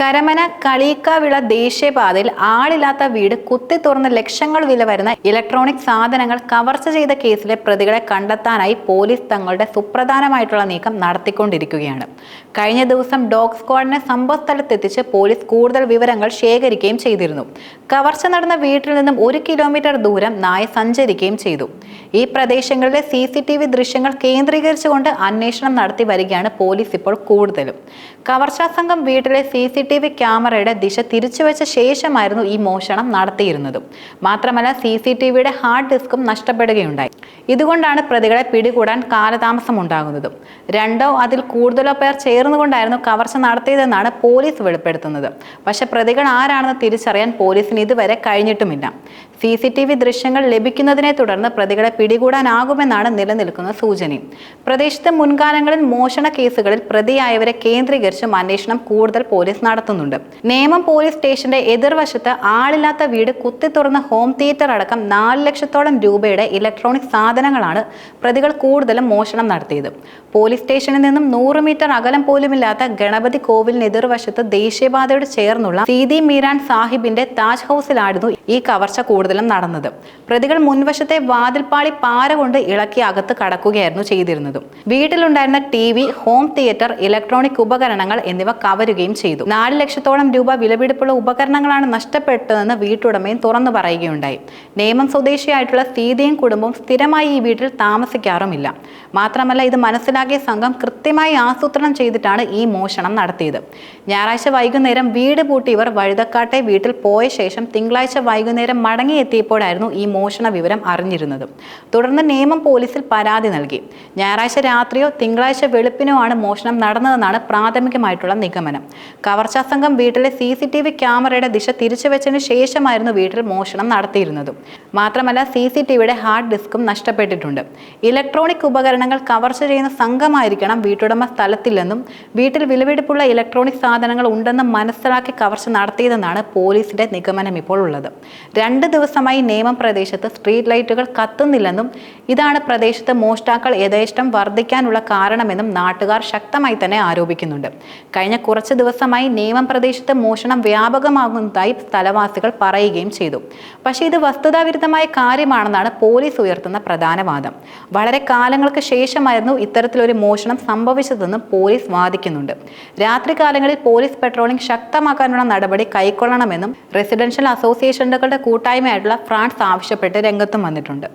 കരമന കളീക്കാവിള ദേശീയപാതയിൽ ആളില്ലാത്ത വീട് കുത്തി തുറന്ന് ലക്ഷങ്ങൾ വില വരുന്ന ഇലക്ട്രോണിക് സാധനങ്ങൾ കവർച്ച ചെയ്ത കേസിലെ പ്രതികളെ കണ്ടെത്താനായി പോലീസ് തങ്ങളുടെ സുപ്രധാനമായിട്ടുള്ള നീക്കം നടത്തിക്കൊണ്ടിരിക്കുകയാണ്. കഴിഞ്ഞ ദിവസം ഡോഗ് സ്ക്വാഡിനെ സംഭവ സ്ഥലത്തെത്തിച്ച് പോലീസ് കൂടുതൽ വിവരങ്ങൾ ശേഖരിക്കുകയും ചെയ്തിരുന്നു. കവർച്ച നടന്ന വീട്ടിൽ നിന്നും ഒരു കിലോമീറ്റർ ദൂരം നായ സഞ്ചരിക്കുകയും ചെയ്തു. ഈ പ്രദേശങ്ങളിലെ സി സി ടി വി ദൃശ്യങ്ങൾ കേന്ദ്രീകരിച്ചുകൊണ്ട് അന്വേഷണം നടത്തി വരികയാണ് പോലീസ് ഇപ്പോൾ കൂടുതലും. കവർച്ചാ സംഘം വീട്ടിലെ സി സി ടി വി ക്യാമറയുടെ ദിശ തിരിച്ചുവെച്ച ശേഷമായിരുന്നു ഈ മോഷണം നടത്തിയിരുന്നതും. മാത്രമല്ല സി സി ടി വിയുടെ ഹാർഡ് ഡിസ്കും നഷ്ടപ്പെടുകയുണ്ടായി. ഇതുകൊണ്ടാണ് പ്രതികളെ പിടികൂടാൻ കാലതാമസം ഉണ്ടാകുന്നതും. രണ്ടോ അതിൽ കൂടുതലോ പേർ ചേർന്നുകൊണ്ടായിരുന്നു കവർച്ച നടത്തിയതെന്നാണ് പോലീസ് വെളിപ്പെടുത്തുന്നത്. പക്ഷേ പ്രതികൾ ആരാണെന്ന് തിരിച്ചറിയാൻ പോലീസിന് ഇതുവരെ കഴിഞ്ഞിട്ടുമില്ല. സി സി ടി വി ദൃശ്യങ്ങൾ ലഭിക്കുന്നതിനെ തുടർന്ന് പ്രതികളെ പിടികൂടാനാകുമെന്നാണ് നിലനിൽക്കുന്ന സൂചനയും പ്രദേശത്തെ മുൻകാലങ്ങളിൽ മോഷണ കേസുകളിൽ പ്രതിയായവരെ കേന്ദ്രീകരിച്ചും അന്വേഷണം കൂടുതൽ പോലീസ് നടത്തുന്നുണ്ട്. നേമം പോലീസ് സ്റ്റേഷന്റെ എതിർവശത്ത് ആളില്ലാത്ത വീട് കുത്തി തുറന്ന ഹോം തിയേറ്റർ അടക്കം നാല് ലക്ഷത്തോളം രൂപയുടെ ഇലക്ട്രോണിക് സാധനങ്ങളാണ് പ്രതികൾ കൂടുതലും മോഷണം നടത്തിയത്. പോലീസ് സ്റ്റേഷനിൽ നിന്നും നൂറ് മീറ്റർ അകലം പോലുമില്ലാത്ത ഗണപതി കോവിലിന് എതിർവശത്ത് ദേശീയപാതയോട് ചേർന്നുള്ള സീതി മീരാൻ സാഹിബിന്റെ താജ് ഹൗസിലായിരുന്നു ഈ കവർച്ച കൂടുതലും നടന്നത്. പ്രതികൾ മുൻവശത്തെ വാതിൽപ്പാളി പാര കൊണ്ട് ഇളക്കി അകത്ത് കടക്കുകയായിരുന്നു ചെയ്തിരുന്നത്. വീട്ടിലുണ്ടായിരുന്ന T V home theatre electronic ഉപകരണങ്ങൾ എന്നിവ കവരുകയും ചെയ്തു. നാല് ലക്ഷത്തോളം രൂപ വിലപിടിപ്പുള്ള ഉപകരണങ്ങളാണ് നഷ്ടപ്പെട്ടതെന്ന് വീട്ടുടമയും തുറന്നു പറയുകയുണ്ടായി. നേമം സ്വദേശിയായിട്ടുള്ള സീതയും കുടുംബവും സ്ഥിരമായി ഈ വീട്ടിൽ താമസിക്കാറുമില്ല. മാത്രമല്ല ഇത് മനസ്സിലാക്കിയ സംഘം കൃത്യമായി ആസൂത്രണം ചെയ്തിട്ടാണ് ഈ മോഷണം നടത്തിയത്. ഞായറാഴ്ച വൈകുന്നേരം വീട് പൂട്ടി ഇവർ വഴുതക്കാട്ടെ വീട്ടിൽ പോയ ശേഷം തിങ്കളാഴ്ച വൈകുന്നേരം മടങ്ങിയെത്തിയപ്പോഴായിരുന്നു ഈ മോഷണ വിവരം അറിഞ്ഞിരുന്നത്. തുടർന്ന് നേമം പോലീസിൽ പരാതി നൽകി. ഞായറാഴ്ച രാത്രിയോ തിങ്കളാഴ്ച വെളുപ്പിനോ ആണ് മോഷണം നടന്നതെന്നാണ് പ്രാഥമികമായിട്ടുള്ള നിഗമനം. കവർച്ചാ സംഘം വീട്ടിലെ സി സി ടി വി ക്യാമറയുടെ ദിശ തിരിച്ചുവെച്ചതിന് ശേഷമായിരുന്നു വീട്ടിൽ മോഷണം നടത്തിയിരുന്നത്. മാത്രമല്ല സി സി ടി വിയുടെ ഹാർഡ് ഡിസ്കും നഷ്ടപ്പെട്ടിട്ടുണ്ട്. ഇലക്ട്രോണിക് ഉപകരണങ്ങൾ കവർച്ച ചെയ്യുന്ന സംഘമായിരിക്കണം വീട്ടുടമ സ്ഥലത്തില്ലെന്നും വീട്ടിൽ വിലവെടുപ്പുള്ള ഇലക്ട്രോണിക് സാധനങ്ങൾ ഉണ്ടെന്നും മനസ്സിലാക്കി കവർച്ച നടത്തിയതെന്നാണ് പോലീസിന്റെ നിഗമനം ഇപ്പോൾ ഉള്ളത്. രണ്ട് ദിവസമായി നേമം പ്രദേശത്ത് സ്ട്രീറ്റ് ലൈറ്റുകൾ കത്തുന്നില്ലെന്നും ഇതാണ് പ്രദേശത്ത് മോഷ്ടാക്കൾ യഥേഷ്ടം വർദ്ധിക്കാനുള്ള കാരണമെന്നും നാട്ടുകാർ ശക്തമായി തന്നെ ആരോപിക്കുന്നുണ്ട്. കഴിഞ്ഞ കുറച്ച് ദിവസമായി നേമം പ്രദേശത്ത് മോഷണം വ്യാപകമാകുന്നതായി സ്ഥലവാസികൾ പറയുകയും ചെയ്തു. പക്ഷേ ഇത് വസ്തുതാവിരുദ്ധമായ കാര്യമാണെന്നാണ് പോലീസ് ഉയർത്തുന്ന പ്രധാന വാദം. വളരെ കാലങ്ങൾക്ക് ശേഷമായിരുന്നു ഇത്തരത്തിലൊരു മോഷണം സംഭവിച്ചതെന്നും പോലീസ് വാദിക്കുന്നുണ്ട്. രാത്രികാലങ്ങളിൽ പോലീസ് പെട്രോളിംഗ് ശക്തമാക്കാനുള്ള നടപടി കൈക്കൊള്ളണമെന്നും റെസിഡൻഷ്യൽ അസോസിയേഷനുകളുടെ കൂട്ടായ്മയായിട്ടുള്ള ഫ്രാൻസ് ആവശ്യപ്പെട്ട് രംഗത്തും വന്നിട്ടുണ്ട്.